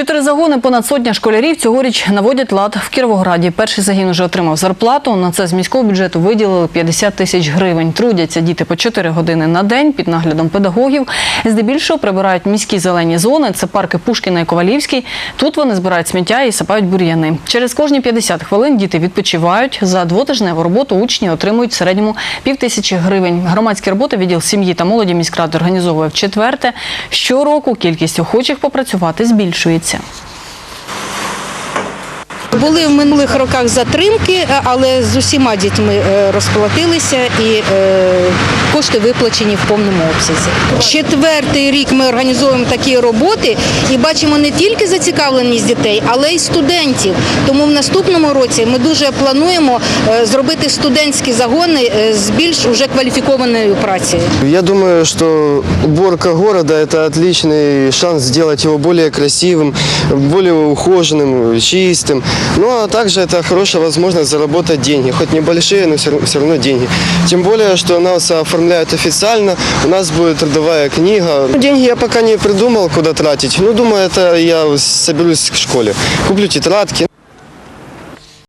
Чотири загони, понад сотня школярів цьогоріч наводять лад в Кіровограді. Перший загін уже отримав зарплату. На це з міського бюджету виділили 50 тисяч гривень. Трудяться діти по 4 години на день під наглядом педагогів. Здебільшого прибирають міські зелені зони. Це парки Пушкіна і Ковалівський. Тут вони збирають сміття і сапають бур'яни. Через кожні 50 хвилин діти відпочивають. За двотижневу роботу учні отримують в середньому пів тисячі гривень. Громадські роботи відділ сім'ї та молоді міськради організовує в четверте. Щороку кількість охочих попрацювати збільшується. Були в минулих роках затримки, е, але з усіма дітьми е, розплатилися і е, кошти виплачені в повному обсязі. Четвертий рік ми організовуємо такі роботи і бачимо не тільки зацікавленість дітей, але й студентів. Тому в наступному році ми дуже плануємо е, зробити студентські загони е, з більш уже кваліфікованою працею. Я думаю, что уборка города – это отличный шанс сделать его более красивым, более ухоженным, чистым. Ну а также это хорошая возможность заработать деньги, хоть небольшие, но все равно деньги. Тем более, что нас оформляют официально, у нас будет трудовая книга. Ну, Деньги я пока не придумал, куда тратить. Ну, думаю, это я соберусь к школе. Куплю тетрадки.